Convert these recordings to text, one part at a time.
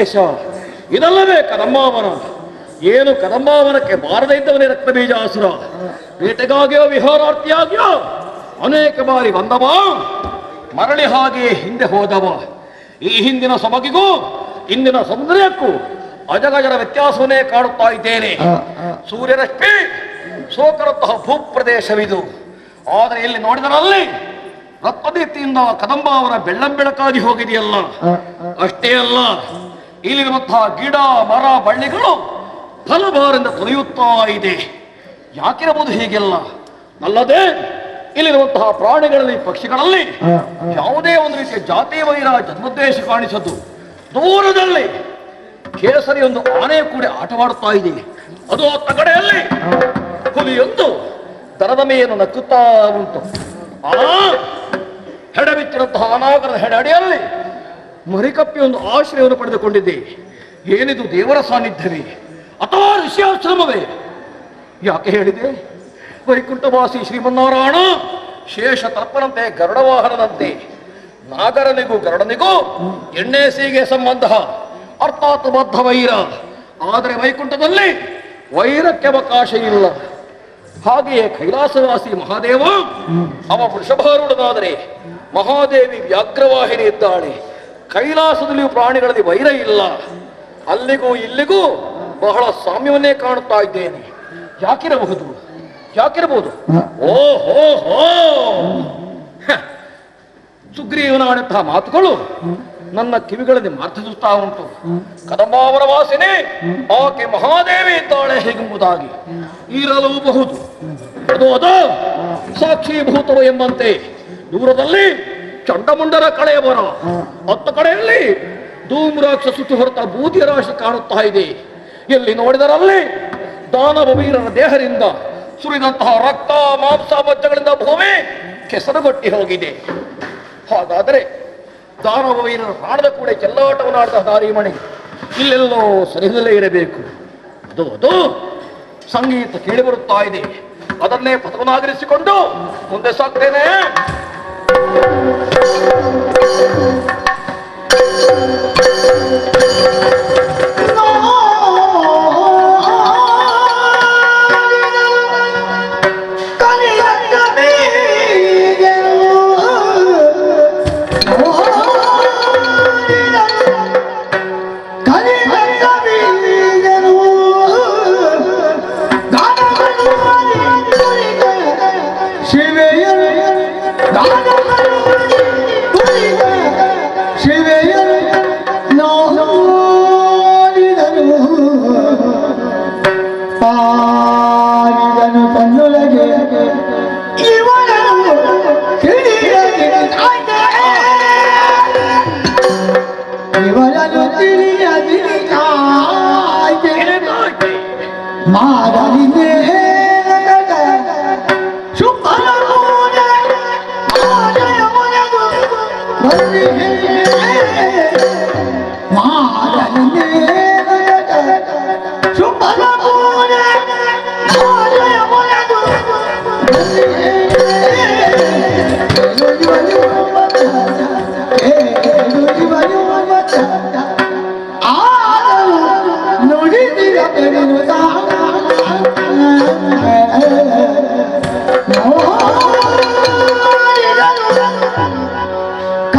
ಪ್ರದೇಶ ಇದಲ್ಲವೇ ಕದಂಬಾವನ. ಏನು ಕದಂಬಾವನಕ್ಕೆ ಬಾರದೇ ಇದ್ದವನೇ ರಕ್ತ ಬೀಜಾಸುರ ಬೇಟೆಗಾಗಿಯೋ ವಿಹಾರಾರ್ಥಿಯಾಗಿಯೋ ಅನೇಕ ಬಾರಿ ಬಂದವ. ಮರಳಿ ಹಾಗೆ ಹಿಂದೆ ಹೋದವ. ಈ ಹಿಂದಿನ ಸೊಬಗಿಗೂ ಇಂದಿನ ಸೌಂದರ್ಯಕ್ಕೂ ಅಜಗಜರ ವ್ಯತ್ಯಾಸವನ್ನೇ ಕಾಡುತ್ತಾ ಇದ್ದೇನೆ. ಸೂರ್ಯರಶ್ಮಿ ಸೋಕರಂತಹ ಭೂಪ್ರದೇಶವಿದು. ಆದರೆ ಇಲ್ಲಿ ನೋಡಿದರಲ್ಲಿ ರತ್ನದೀಪ್ತಿಯಿಂದ ಕದಂಬ ಅವರ ಬೆಳ್ಳಂಬೆಳಕಾಗಿ ಹೋಗಿದೆಯಲ್ಲ. ಅಷ್ಟೇ ಅಲ್ಲ. ಇಲ್ಲಿರುವಂತಹ ಗಿಡ ಮರ ಬಳ್ಳಿಗಳು ಫಲಭಾರದಿಂದ ತೊರೆಯುತ್ತಾ ಇದೆ. ಯಾಕಿರಬಹುದು ಹೀಗೆಲ್ಲ? ಅಲ್ಲದೆ ಇಲ್ಲಿರುವಂತಹ ಪ್ರಾಣಿಗಳಲ್ಲಿ ಪಕ್ಷಿಗಳಲ್ಲಿ ಯಾವುದೇ ಒಂದು ರೀತಿಯ ಜಾತಿ ವೈರ ಜನ್ಮೋದ್ದೇಶ ಕಾಣಿಸದ್ದು ದೂರದಲ್ಲಿ ಕೇಸರಿ ಒಂದು ಆನೆ ಕೂಡ ಆಟವಾಡುತ್ತಾ ಇದೆ. ಅದು ತಗಡೆಯಲ್ಲಿ ಹುಲಿಯೊಂದು ದರದ ಮೇಯನ್ನು ನಕ್ಕುತ್ತಾ ಉಂಟು. ಆ ಹೆಡಬಿಚ್ಚಿರುವಂತಹ ಅನಾಗರದ ಹೆಡಡಿಯಲ್ಲಿ ಮರಿಕಪ್ಪಿ ಒಂದು ಆಶ್ರಯವನ್ನು ಪಡೆದುಕೊಂಡಿದ್ದೆ. ಏನಿದು ದೇವರ ಸಾನ್ನಿಧ್ಯವೇ ಅಥವಾ ಋಷಿಯಾಶ್ರಮವೇ? ಯಾಕೆ ಹೇಳಿದೆ? ವೈಕುಂಠವಾಸಿ ಶ್ರೀಮನ್ನಾರಾಯಣ ಶೇಷ ತರ್ಪನಂತೆ ಗರುಡವಾಹನದಂತೆ. ನಾಗರನಿಗೂ ಗರುಡನಿಗೂ ಎಣ್ಣೆ ಸೀಗೆ ಸಂಬಂಧ. ಅರ್ಥಾತ್ ಬದ್ಧ ವೈರ. ಆದರೆ ವೈಕುಂಠದಲ್ಲಿ ವೈರಕ್ಕೆ ಅವಕಾಶ ಇಲ್ಲ. ಹಾಗೆಯೇ ಕೈಲಾಸವಾಸಿ ಮಹಾದೇವ ಅವ ವೃಷಭಾರೂಢನಾದರೆ ಮಹಾದೇವಿ ವ್ಯಾಘ್ರವಾಹಿನಿ ಇದ್ದಾಳೆ ಕೈಲಾಸದಲ್ಲಿಯೂ ಪ್ರಾಣಿಗಳಲ್ಲಿ ವೈರ ಇಲ್ಲ. ಅಲ್ಲಿಗೂ ಇಲ್ಲಿಗೂ ಬಹಳ ಸಾಮ್ಯವನ್ನೇ ಕಾಣುತ್ತಾ ಇದ್ದೇನೆ. ಯಾಕಿರಬಹುದು? ಯಾಕಿರಬಹುದು? ಓ ಹೋ! ಹೋ. ಹ. ಸುಗ್ರೀವನಾದಂತಹ ಮಾತುಗಳು ನನ್ನ ಕಿವಿಗಳಲ್ಲಿ ಮಾರ್ತಿಸುತ್ತಾ ಉಂಟು. ಕದಂಬಾವರ ವಾಸಿನಿ ಆಕೆ ಮಹಾದೇವಿ ಇದ್ದಾಳೆ ಹೇಗೆಂಬುದಾಗಿ. ಇರಲೂಬಹುದು ಸಾಕ್ಷೀಭೂತರು ಎಂಬಂತೆ ದೂರದಲ್ಲಿ ಚಂಡಮುಂಡರ ಕಳೆಯ ಬರ. ಹತ್ತ ಕಡೆಯಲ್ಲಿ ಧೂಮ್ರಾಕ್ಷ ಸುತ್ತು ಹೊರತ ಬೂದಿಯ ರಾಶಿ ಕಾಣುತ್ತಾ ಇದೆ. ಎಲ್ಲಿ ನೋಡಿದರಲ್ಲಿ? ದಾನವ ವೀರನ ದೇಹದಿಂದ ಸುರಿದಂತಹ ರಕ್ತ ಮಾಂಸ ಮಜ್ಜಗಳಿಂದ ಭೂಮಿ ಕೆಸರುಗಟ್ಟಿ ಹೋಗಿದೆ. ಹಾಗಾದರೆ ದಾನವ ವೀರನ ಹಾಡದ ಕೂಡ ಚೆಲ್ಲಾಟವನ್ನಾಡಿದ ದಾರಿಮಣಿ ಇಲ್ಲೆಲ್ಲೋ ಸರಿದಲ್ಲೇ ಇರಬೇಕು. ಅದು ಅದು ಸಂಗೀತ ಕೇಳಿ ಬರುತ್ತಾ ಇದೆ. ಅದನ್ನೇ ಪದವನ್ನಾಗರಿಸಿಕೊಂಡು ಮುಂದೆ ಸಾಕ್ತೇನೆ Thank you.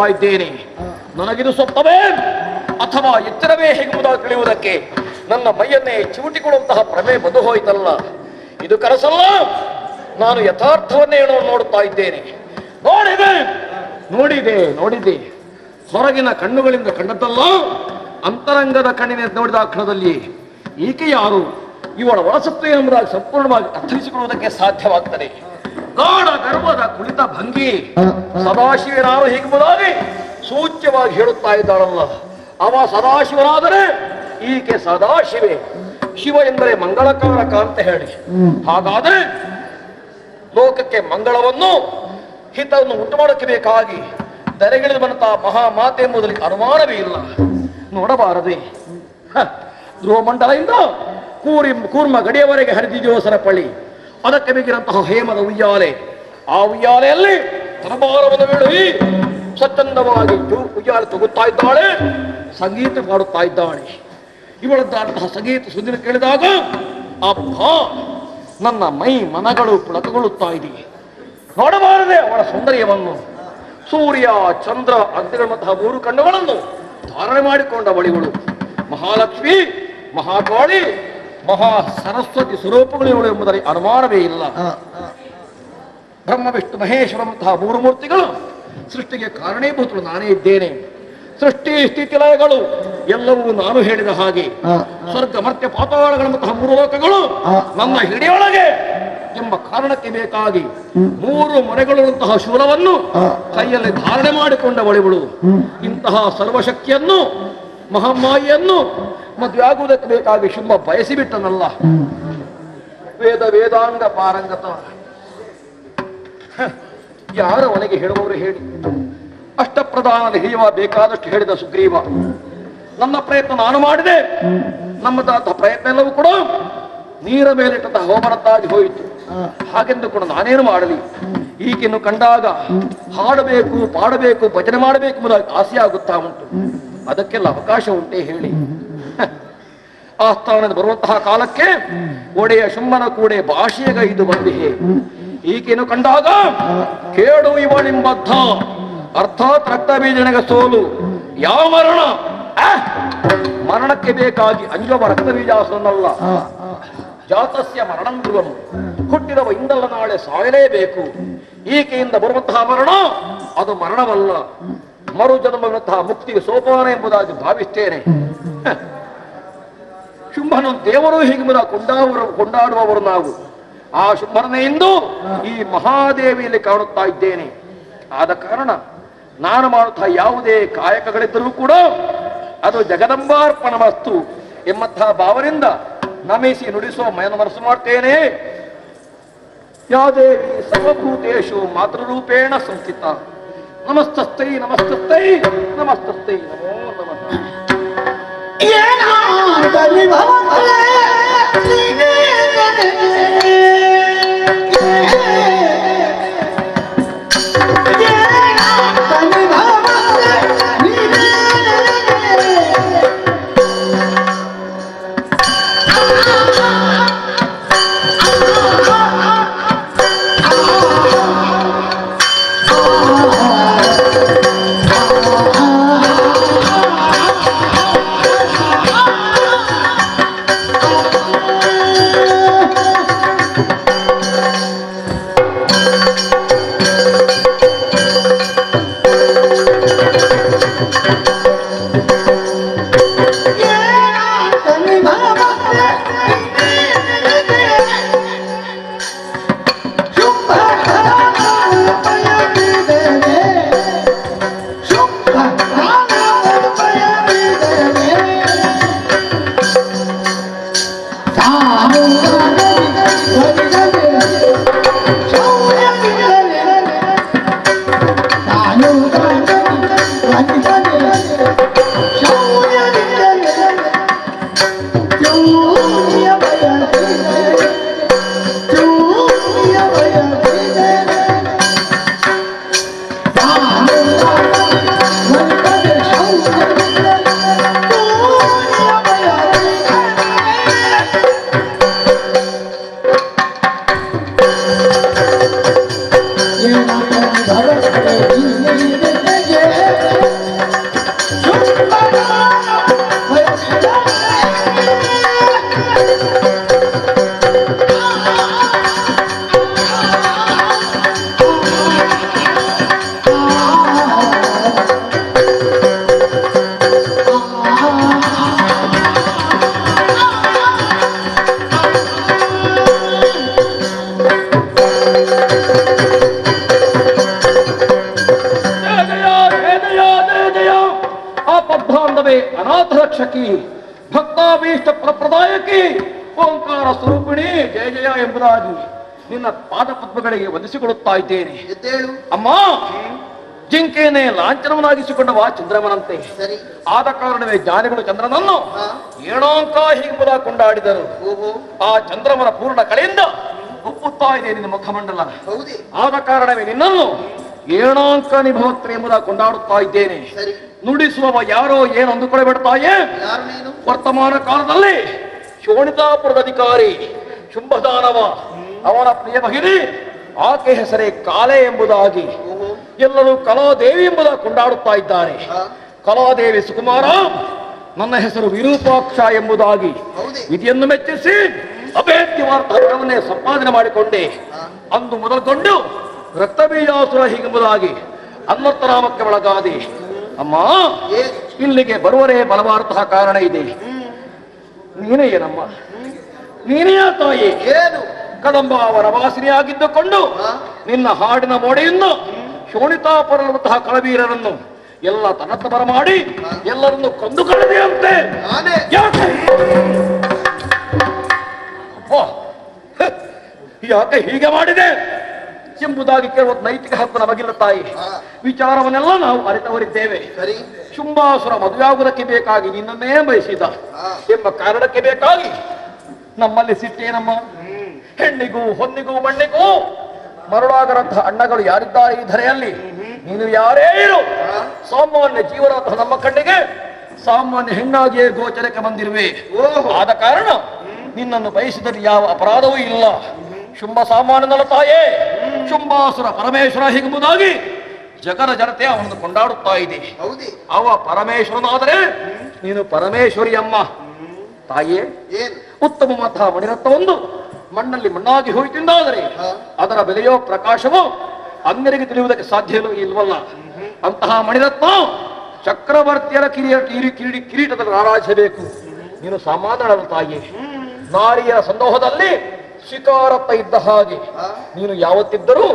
ನೋಡುತ್ತಾ ಇದ್ದೇನೆ ನನಗಿದು ಸ್ವಪ್ನವೇ ಅಥವಾ ಎಚ್ಚರವೇ ಹೇಗುವುದಾಗಿ ತಿಳಿಯುವುದಕ್ಕೆ? ನನ್ನ ಮೈಯನ್ನೇ ಚಿವುಟಿಕೊಳ್ಳುವಂತಹ ಪ್ರಮೆ ಬಂದು ಹೋಯಿತಲ್ಲ ಇದು ಕನಸಲ್ಲ. ನಾನು ಯಥಾರ್ಥವನ್ನೇ ನೋಡುತ್ತಾ ಇದ್ದೇನೆ. ನೋಡಿದೆ. ನೋಡಿದೆ ನೋಡಿದೆ. ಹೊರಗಿನ ಕಣ್ಣುಗಳಿಂದ ಕಂಡದ್ದಲ್ಲ. ಅಂತರಂಗದ ಕಣ್ಣಿನ ನೋಡಿದ ಕ್ಷಣದಲ್ಲಿ ಈಕೆ ಯಾರು? ಇವಳ ಒಳಸತ್ವ ಎಂಬುದಾಗಿ ಸಂಪೂರ್ಣವಾಗಿ ಅರ್ಥೈಸಿಕೊಳ್ಳುವುದಕ್ಕೆ ಸಾಧ್ಯವಾಗ್ತದೆ. ಗಾಢ ಗರ್ಭದ ಕುಳಿತ ಭಂಗಿ ಸದಾಶಿವನಾಮ ಹೀಗುವುದಾಗಿ ಸೂಚ್ಯವಾಗಿ ಹೇಳುತ್ತಾ ಇದ್ದಾಳಲ್ಲ. ಅವ ಸದಾಶಿವನಾದರೆ ಈಕೆ ಸದಾಶಿವೆ. ಶಿವ ಎಂದರೆ ಮಂಗಳಕಾರಕ ಅಂತ ಹೇಳಿ. ಹಾಗಾದರೆ ಲೋಕಕ್ಕೆ ಮಂಗಳವನ್ನು ಹಿತವನ್ನು ಉಂಟು ಮಾಡಕ್ಕೆ ಬೇಕಾಗಿ ದರೆಗಿಳಿದು ಬಂದಂತಹ ಮಹಾಮಾತೆ ಎಂಬುದರಲ್ಲಿ ಅನುಮಾನವೇ ಇಲ್ಲ. ನೋಡಬಾರದೆ. ಹ, ಧ್ರುವಮಂಡಲದಿಂದ ಕೂರಿ ಕೂರ್ಮ ಗಡಿಯವರೆಗೆ ಹರಿದಿದೆಯೋ ಸರಪಳಿ ಅದಕ್ಕೆ ಬೇಕಿರಂತಹ ಹೇಮದ ಉಯ್ಯಾಲೆ. ಆ ಉಯ್ಯಾಲೆಯಲ್ಲಿ ತರಬಾರವನ್ನು ಬೀಳಿ ಸ್ವಚ್ಛಂದವಾಗಿ ಉಯ್ಯಾಲೆ ತಗುತ್ತಾ ಇದ್ದಾಳೆ, ಸಂಗೀತ ಮಾಡುತ್ತಾ ಇದ್ದಾಳೆ. ಇವಳದ್ದಾದಂತಹ ಸಂಗೀತ ಸುದ್ದಿನ ಕೇಳಿದಾಗ, ಅಪ್ಪ, ನನ್ನ ಮೈ ಮನಗಳು ಪುಳಕಗೊಳ್ಳುತ್ತಾ ಇದೆ. ನೋಡಬಾರದೆ ಅವಳ ಸೌಂದರ್ಯವನ್ನು. ಸೂರ್ಯ, ಚಂದ್ರ, ಅಗ್ನಿಗಳಂತಹ ಮೂರು ಕಣ್ಣುಗಳನ್ನು ಧಾರಣೆ ಮಾಡಿಕೊಂಡ ಬಳಿಗಳು ಮಹಾಲಕ್ಷ್ಮಿ, ಮಹಾಕಾಳಿ ಮಹಾ ಸರಸ್ವತಿ ಸ್ವರೂಪಗಳು ಇವಳು ಎಂಬುದರಲ್ಲಿ ಅನುಮಾನವೇ ಇಲ್ಲ. ಬ್ರಹ್ಮ ವಿಷ್ಣು ಮಹೇಶ್ವರಂತಹ ಮೂರು ಮೂರ್ತಿಗಳು ಸೃಷ್ಟಿಗೆ ಕಾರಣೀಭೂತರು ನಾನೇ ಇದ್ದೇನೆ. ಸೃಷ್ಟಿ ಸ್ಥಿತಿ ಲಯಗಳು ಎಲ್ಲವೂ ನಾನು ಹೇಳಿದ ಹಾಗೆ. ಸ್ವರ್ಗ ಮರ್ತ್ಯ ಪಾತಾಳಗಳಂತಹ ಮೂರು ಲೋಕಗಳು ನನ್ನ ಹಿಡಿಯೊಳಗೆ ಎಂಬ ಕಾರಣಕ್ಕೆ ಬೇಕಾಗಿ ಮೂರು ಮನೆಗಳಂತಹ ಶೂಲವನ್ನು ಕೈಯಲ್ಲಿ ಧಾರಣೆ ಮಾಡಿಕೊಂಡ ಬಳಿಗಳು ಇಂತಹ ಸರ್ವಶಕ್ತಿಯನ್ನು ಮಹಾಮಾಯಿಯನ್ನು ಮದುವೆ ಆಗುವುದಕ್ಕೆ ಬೇಕಾಗಿ ಶುಂಭ ಬಯಸಿಬಿಟ್ಟನಲ್ಲ. ವೇದ ವೇದಾಂಗ ಪಾರಂಗತ. ಯಾರ ಒಳಗೆ ಹೇಳುವವರು ಹೇಳಿ. ಅಷ್ಟಪ್ರಧಾನದ ಹಿರಿಯುವ ಬೇಕಾದಷ್ಟು ಹೇಳಿದ ಸುಗ್ರೀವ. ನನ್ನ ಪ್ರಯತ್ನ ನಾನು ಮಾಡಿದೆ. ನಮ್ಮದಾದ ಪ್ರಯತ್ನ ಎಲ್ಲವೂ ಕೂಡ. ನೀರ ಮೇಲಿಟ್ಟಂತಹ ಹೋಮರದ್ದಾಗಿ ಹೋಯಿತು. ಹಾಗೆಂದು ಕೂಡ ನಾನೇನು ಮಾಡಲಿ. ಈಗಿನ್ನು ಕಂಡಾಗ ಹಾಡಬೇಕು, ಪಾಡಬೇಕು, ಭಜನೆ ಮಾಡಬೇಕು ಎಂಬುದಾಗಿ ಆಸೆ ಆಗುತ್ತಾ ಉಂಟು. ಅದಕ್ಕೆಲ್ಲ ಅವಕಾಶ ಉಂಟೆ ಹೇಳಿ. ಆ ಸ್ಥಾನದ ಬರುವಂತಹ ಕಾಲಕ್ಕೆ ಒಡೆಯ ಶುಂಭನ ಕೂಡೆ ಭಾಷೆಗೈದು ಬಂದಿ ಈಕೆಯನ್ನು ಕಂಡಾಗ ಕೇಡು ನಿಂಬದ್ಧ ಅರ್ಥಾತ್ ರಕ್ತ ಬೀಜನಗ ಸೋಲು. ಯಾವ ಮರಣ? ಮರಣಕ್ಕೆ ಬೇಕಾಗಿ ಅಂಜುವ ರಕ್ತ ಬೀಜಾಸನಲ್ಲ ಜಾತಸ್ಯ ಮರಣಂ ಧ್ರುವಂ. ಹುಟ್ಟಿದವ ಇಂದಲ್ಲ ನಾಳೆ ಸಾಯಲೇಬೇಕು. ಈಕೆಯಿಂದ ಬರುವಂತಹ ಮರಣ ಅದು ಮರಣವಲ್ಲ. ಮರು ಜನ್ಮವಂತಹ ಮುಕ್ತಿಗೆ ಸೋಪಾನ ಎಂಬುದಾಗಿ ಭಾವಿಸ್ತೇನೆ. ಶುಂಭನು ದೇವರು ಹೀಗೆಂಬುದ ಕೊಂಡಾವರು ಕೊಂಡಾಡುವವರು ನಾವು. ಆ ಶುಂಭನೆಯಿಂದ ಈ ಮಹಾದೇವಿಯಲ್ಲಿ ಕಾಣುತ್ತಾ ಇದ್ದೇನೆ. ಆದ ಕಾರಣ ನಾನು ಮಾಡುತ್ತಾ ಯಾವುದೇ ಕಾಯಕಗಳಿದ್ದರೂ ಕೂಡ ಅದು ಜಗದಂಬಾರ್ಪಣ ವಸ್ತು ಎಂಬಂತಹ ಭಾವನೆಯಿಂದ ನಮಿಸಿ ನುಡಿಸುವ ಮಯನ ಮನಸ್ಸು ಮಾಡ್ತೇನೆ. ಯಾದೇವಿ ಸರ್ವಭೂತೇಶು ಮಾತೃರೂಪೇಣ ಸಂಸ್ಥಿತ. ನಮಸ್ತಸ್ತೈ ನಮಸ್ತಸ್ತೈ ನಮಸ್ತಸ್ತೈ ನಮೋ ನಮಃ ಏನಾಗಲಿ ಭವಕಲೆ ಜಯ ಜಯ ಎಂಬುದಾಗಿ ನಿನ್ನ ಪಾದ ಪದ್ಮಗಳಿಗೆ ವಂದಿಸಿಕೊಳ್ಳುತ್ತಾ ಇದ್ದೇನೆ. ಎದ್ದೇಳು. ಅಮ್ಮ ಜಿಂಕೆಯನ್ನೇ ಲಾಂಛನವನ್ನಾಗಿಸಿಕೊಂಡವ ಚಂದ್ರಮನಂತೆ. ಸರಿ. ಆದ ಕಾರಣವೇ ಜ್ಞಾನಿಗಳು ಚಂದ್ರನನ್ನು ಏಣೋಂಕ ಹೀಗುವುದ ಕೊಂಡಾಡಿದರು. ಆ ಚಂದ್ರಮನ ಪೂರ್ಣ ಕಳೆಯಿಂದ ಒಪ್ಪುತ್ತಾ ಇದೆ ನಿನ್ನ ಮುಖಮಂಡಲ. ಆದ ಕಾರಣವೇ ನಿನ್ನನ್ನು ಏಣಾಂಕ ನಿಭೋತ್ರ ಎಂಬುದ ಕೊಂಡಾಡುತ್ತಾ ಇದ್ದೇನೆ. ನುಡಿಸುವವ ಯಾರೋ ಏನು ಅಂದುಕೊಳ್ಳಬೇಡ್ತಾಯೇ ವರ್ತಮಾನ ಕಾಲದಲ್ಲಿ ಶೋಣಿತಾಪುರದ ಅಧಿಕಾರಿ ಶುಂಭದಾನವ ಅವನ ಪ್ರಿಯ ಭಗಿನಿ ಆಕೆ ಹೆಸರೇ ಕಾಲೆ ಎಂಬುದಾಗಿ. ಎಲ್ಲರೂ ಕಲಾದೇವಿ ಎಂಬುದ ಕೊಂಡಾಡುತ್ತಾ ಇದ್ದಾರೆ. ಕಲಾದೇವಿ ಸುಕುಮಾರ ನನ್ನ ಹೆಸರು ವಿರೂಪಾಕ್ಷ ಎಂಬುದಾಗಿ. ಇದಿಯನ್ನು ವಿಧಿಯನ್ನು ಮೆಚ್ಚಿಸಿ ಅಭೇದ್ಯವಾದ ಹಣವನ್ನೇ ಸಂಪಾದನೆ ಮಾಡಿಕೊಂಡೆ. ಅಂದು ಮೊದಲುಗೊಂಡು ರಕ್ತಬೀಜಾಸುರ ಹೀಗೆಂಬುದಾಗಿ ಅನ್ನರ್ಥನಾಮಕ್ಕೆ ಒಳಗಾದೆ. ಅಮ್ಮ ಇಲ್ಲಿಗೆ ಬರುವರೇ ಬಲವಾದಂತಹ ಕಾರಣ ಇದೆ. ನೀನೇ ಏನಮ್ಮ? ನೀನೇ ತಾಯಿ. ಏನು? ಕದಂಬ ಅವರ ವಾಸಿನಿಯಾಗಿದ್ದುಕೊಂಡು ನಿನ್ನ ಹಾಡಿನ ಮೋಡೆಯನ್ನು ಶೋಣಿತಾಪುರದಂತಹ ಕಳವೀರರನ್ನು ಎಲ್ಲ ತನತಬರ ಮಾಡಿ ಎಲ್ಲರನ್ನು ಕೊಂದು ಕಳೆದೆಯಂತೆ. ಯಾಕೆ? ಯಾಕೆ ಹೀಗೆ ಮಾಡಿದೆ? ಎಂಬುದಾಗಿ ಕೇಳುವ ನೈತಿಕ ಹಕ್ಕು ನಮಗಿಲ್ಲ ತಾಯಿ. ವಿಚಾರವನ್ನೆಲ್ಲ ನಾವು ಅರಿತವರಿದ್ದೇವೆ. ಸರಿ. ಶುಂಭಾಸುರ ಮದುವೆಯಾಗುವುದಕ್ಕೆ ಬೇಕಾಗಿ ನಿನ್ನನ್ನೇ ಬಯಸಿದ. ಎಂಬ ಕಾರಣಕ್ಕೆ ಬೇಕಾಗಿ ನಮ್ಮಲ್ಲಿ ಸಿಟ್ಟೇನಮ್ಮ ಹೆಣ್ಣಿಗೂ ಹೊನ್ನಿಗೂ ಮಣ್ಣಿಗೂ ಮರುಳಾಗರಂತಹ ಅಣ್ಣಗಳು ಯಾರಿದ್ದಾರೆ ಈ ಧರೆಯಲ್ಲಿ? ನೀನು ಯಾರೇ ಇರು. ಸಾಮಾನ್ಯ ಜೀವನಂತಹ ನಮ್ಮ ಕಣ್ಣಿಗೆ ಸಾಮಾನ್ಯ ಹೆಣ್ಣಾಗಿಯೇ ಗೋಚರಕ್ಕೆ ಬಂದಿರುವೆ. ಓಹೋ. ಆದ ಕಾರಣ ನಿನ್ನನ್ನು ಬಯಸಿದರೆ ಯಾವ ಅಪರಾಧವೂ ಇಲ್ಲ. ಶುಂಭ ಸಾಮಾನ್ಯನಲ್ಲ ತಾಯೇ. ಶುಂಭಾಸುರ ಪರಮೇಶ್ವರ ಹೀಗೆಂಬುದಾಗಿ ಜಗದ ಜನತೆ ಅವನನ್ನು ಕೊಂಡಾಡುತ್ತಾ ಇದೆ. ಹೌದೇ. ಅವ ಪರಮೇಶ್ವರನಾದರೆ ನೀನು ಪರಮೇಶ್ವರಿ ಅಮ್ಮ ತಾಯೇ ಏನು? ಉತ್ತಮವಾದ ಮಣಿರತ್ನವೊಂದು ಮಣ್ಣಲ್ಲಿ ಮಣ್ಣಾಗಿ ಹೋಯಿತೆಂದಾದರೆ ಅದರ ಬೆಲೆಯೋ ಪ್ರಕಾಶವೋ ಅನ್ಯರಿಗೆ ತಿಳಿಯುವುದಕ್ಕೆ ಸಾಧ್ಯ ಇಲ್ವಲ್ಲ. ಅಂತಹ ಮಣಿರತ್ನ ಚಕ್ರವರ್ತಿಯರ ಕಿರಿಯ ಕಿರಿ ಕಿರೀಟಿ ಕಿರೀಟದಲ್ಲಿ ಆರಾಧಿಸಬೇಕು ನೀನು ಸಾಮಾನ್ಯಳಲ್ಲ ತಾಯಿ. ನಾರಿಯ ಸಂದೋಹದಲ್ಲಿ ಶಿಕಾರಪ್ಪ ಇದ್ದ ಹಾಗೆ. ನೀನು ಯಾವತ್ತಿದ್ದರೂ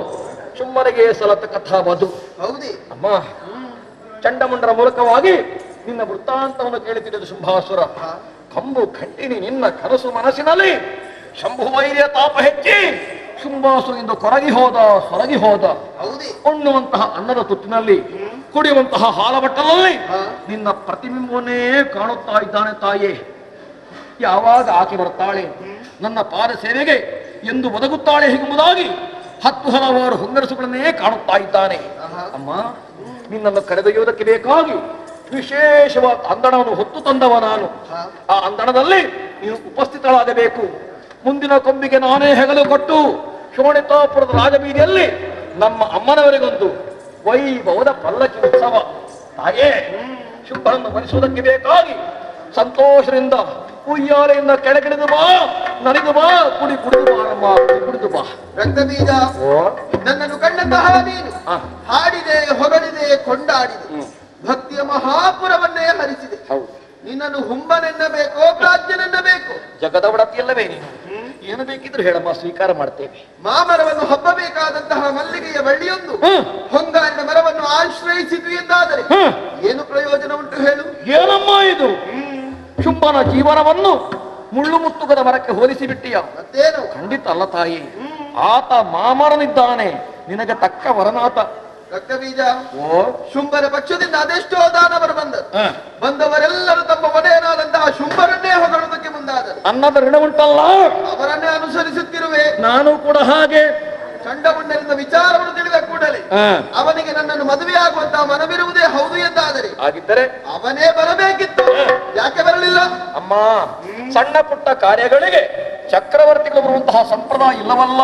ಸುಮ್ಮನೆಗೆ ಸಲತ ಕಥಾ ಮಧು ಹೌದಿ. ಅಮ್ಮ ಚಂಡಮುಂಡರ ಮೂಲಕವಾಗಿ ನಿನ್ನ ವೃತ್ತಾಂತವನ್ನು ಕೇಳುತ್ತಿದ್ದ ಶುಂಭಾಸುರ. ಹಾ. ಕಂಬು ಖಂಡಿನಿ ನಿನ್ನ ಕನಸು ಮನಸ್ಸಿನಲ್ಲಿ. ಶಂಭು ವೈರ್ಯ ತಾಪ ಹೆಚ್ಚಿ ಶುಂಭಾಸುರಿಂದ ಕೊರಗಿ ಹೋದ ಹೊರಗಿ ಹೋದ. ಉಣ್ಣುವಂತಹ ಅನ್ನದ ತುತ್ತಿನಲ್ಲಿ ಕುಡಿಯುವಂತಹ ಹಾಲ ಬಟ್ಟಲಲ್ಲಿ ನಿನ್ನ ಪ್ರತಿಬಿಂಬವನ್ನೇ ಕಾಣುತ್ತಾ ಇದ್ದಾನೆ ತಾಯೇ. ಯಾವಾಗ ಆಕೆ ಬರ್ತಾಳೆ? ನನ್ನ ಪಾದ ಸೇವೆಗೆ ಎಂದು ಒದಗುತ್ತಾಳೆ ಹೀಗೆಂಬುದಾಗಿ ಹತ್ತು ಹಲವಾರು ಹುಂಗರಸುಗಳನ್ನೇ ಕಾಣುತ್ತಾ ಇದ್ದಾನೆ. ಅಮ್ಮ ನಿನ್ನನ್ನು ಕರೆದೊಯ್ಯುವುದಕ್ಕೆ ಬೇಕಾಗಿ ವಿಶೇಷವಾದ ಅಂದಣವನ್ನು ಹೊತ್ತು ತಂದವ ನಾನು. ಆ ಅಂದಣದಲ್ಲಿ ನೀನು ಉಪಸ್ಥಿತಳಾಗಬೇಕು ಮುಂದಿನ ಕೊಂಬಿಗೆ ನಾನೇ ಹೆಗಲು ಕೊಟ್ಟು ಶೋಣಿತಾಪುರದ ರಾಜಬೀದಿಯಲ್ಲಿ ನಮ್ಮ ಅಮ್ಮನವರಿಗೊಂದು ವೈಭವದ ಪಲ್ಲಕ್ಕಿ ಉತ್ಸವ. ತಾಯೇ ಶುಭವನ್ನು ವರಿಸುವುದಕ್ಕೆ ಬೇಕಾಗಿ ಸಂತೋಷದಿಂದ ಕುಯ್ಯಾರೆಯಿಂದ ಕೆಳಗಿಳಿದು ಬಾ ನನಗೆ ಬಾ ಕುಡಿ ಕುಡಿದು ಬಾರಮ್ಮ ಕುಡಿ ಕುಡಿದು ಬಾ. ರಕ್ತ ಬೀಜ ನನ್ನನ್ನು ಕಂಡಂತಹ ನೀನು. ಹಾಡಿದೆ ಹೊಗಳಿದೆ ಕೊಂಡಾಡಿದೆ. ಭಕ್ತಿಯ ಮಹಾಪುರವನ್ನೇ ಹರಿಸಿದೆ. ಹೌದು. ನಿನ್ನನ್ನು ಹುಂಬನೆನ್ನಬೇಕೋ ಪ್ರಾಜ್ಞನೆನ್ನಬೇಕೋ. ಜಗದ ಒಡತಿಯಲ್ಲವೇ ನೀನು? ಏನು ಬೇಕಿದ್ರು ಹೇಳಮ್ಮ ಸ್ವೀಕಾರ ಮಾಡ್ತೇವೆ. ಮಾಮರವನ್ನು ಹಬ್ಬಬೇಕಾದಂತಹ ಮಲ್ಲಿಗೆಯ ಬಳ್ಳಿಯೊಂದು ಹೊಂಗಾರಿನ ಮರವನ್ನು ಆಶ್ರಯಿಸಿದ್ವಿ ಎಂದಾದರೆ ಏನು ಪ್ರಯೋಜನ ಉಂಟು ಹೇಳು? ಏನಮ್ಮ ಇದು? ಶುಂಭನ ಜೀವನವನ್ನು ಮುಳ್ಳು ಮುತ್ತುಗದ ಮರಕ್ಕೆ ಹೋಲಿಸಿ ಬಿಟ್ಟಿಯ? ಮತ್ತೇನು? ಖಂಡಿತ ಅಲ್ಲ ತಾಯಿ. ಆತ ಮಾಮರನಿದ್ದಾನೆ. ನಿನಗೆ ತಕ್ಕ ವರನಾಥ. ರಕ್ತ ಬೀಜ ಓ. ಶುಂಭರ ಪಕ್ಷದಿಂದ ಅದೆಷ್ಟೋ ದಾನವರು ಬಂದರು. ಬಂದವರೆಲ್ಲರೂ ತಮ್ಮ ಒಡೆಯನಾದಂತಹ ಶುಂಭರನ್ನೇ ಹೊಗಳುವುದಕ್ಕೆ ಮುಂದಾದರು. ಅನ್ನದ ಋಣ ಉಂಟಲ್ಲ? ಅವರನ್ನೇ ಅನುಸರಿಸುತ್ತಿರುವೆ. ನಾನು ಕೂಡ ಹಾಗೆ. ಚಂಡಮುಂಡರಿಂದ ವಿಚಾರವನ್ನು ತಿಳಿದ ಕೂಡಲೇ ಅವನಿಗೆ ನನ್ನನ್ನು ಮದುವೆಯಾಗುವಂತಹ ಮನವಿರುವುದೇ ಹೌದು ಎಂದಾದರೆ ಹಾಗಿದ್ದರೆ ಅವನೇ ಬರಬೇಕಿತ್ತು. ಯಾಕೆ ಬರಲಿಲ್ಲ? ಅಮ್ಮ ಸಣ್ಣ ಪುಟ್ಟ ಕಾರ್ಯಗಳಿಗೆ ಚಕ್ರವರ್ತಿಗಳು ಬರುವಂತಹ ಸಂಪ್ರದಾಯ ಇಲ್ಲವಲ್ಲ?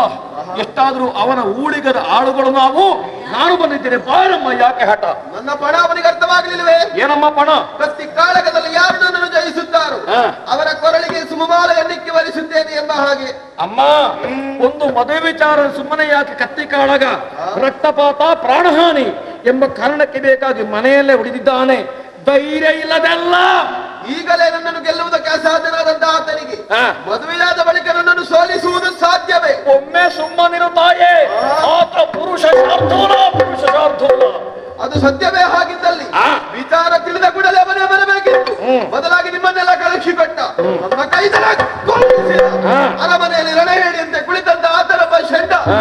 ಎಷ್ಟಾದ್ರೂ ಅವನ ಊಳಿಗದ ಆಳುಗಳು ನಾವು ನಾನು ಬಂದಿದ್ದೇನೆ. ಬಾರಮ್ಮ ಯಾಕೆ ಹಠ? ನನ್ನ ಪಣ ಅವನಿಗೆ ಅರ್ಥವಾಗಲಿಲ್ಲವೇ? ಏನಮ್ಮ ಪಣ? ಪ್ರತಿ ಕಾಳಗದಲ್ಲಿ ಯಾರು ನನ್ನನ್ನು ಜಯಿಸುತ್ತಾರೋ ಹಾ. ಅವರ ಕೊರಳಿಗೆ ಸುಮಮಾಲ ಎನ್ನಿಕ್ಕೆ ವರಿಸುತ್ತೇನೆ ಎಂಬ ಹಾಗೆ. ಅಮ್ಮ ಒಂದು ಮದುವೆ ವಿಚಾರ ಸುಮ್ಮನೆ ಯಾಕೆ ಕತ್ತಿ ಕಾಳಗ? ರಕ್ತಪಾತ ಪ್ರಾಣಹಾನಿ ಎಂಬ ಕಾರಣಕ್ಕೆ ಬೇಕಾಗಿ ಮನೆಯಲ್ಲೇ ಉಳಿದಿದ್ದಾನೆ. ಧೈರ್ಯ ಇಲ್ಲದೆಲ್ಲ. ಈಗಲೇ ನನ್ನನ್ನು ಗೆಲ್ಲುವುದಕ್ಕೆ ಅಸಾಧ್ಯನಾದಂತಹ ಆತನಿಗೆ. ಮದುವೆಯಾದ ಬಳಿಕ ನನ್ನನ್ನು ಸೋಲಿಸುವುದು ಸಾಧ್ಯವೇ? ಒಮ್ಮೆ ಸುಮ್ಮನಿರು ತಾಯೇ. ಆತ ಪುರುಷ ಪುರುಷ ಅದು ಸತ್ಯವೇ ಹಾಗಿದ್ದಲ್ಲಿ. ವಿಚಾರ ತಿಳಿದ ಕೂಡಲೇ ಅವನೇ ಬರಬೇಕಿತ್ತು ಹ್ಮ್. ಬದಲಾಗಿ ನಿಮ್ಮನ್ನೆಲ್ಲ ಅರಮನೆಯಲ್ಲಿ ನಮ್ಮ ಅಂತ ಕುಳಿತಂತ ಆತನೊಬ್ಬ ಶೆಟ್ಟ. ಆ.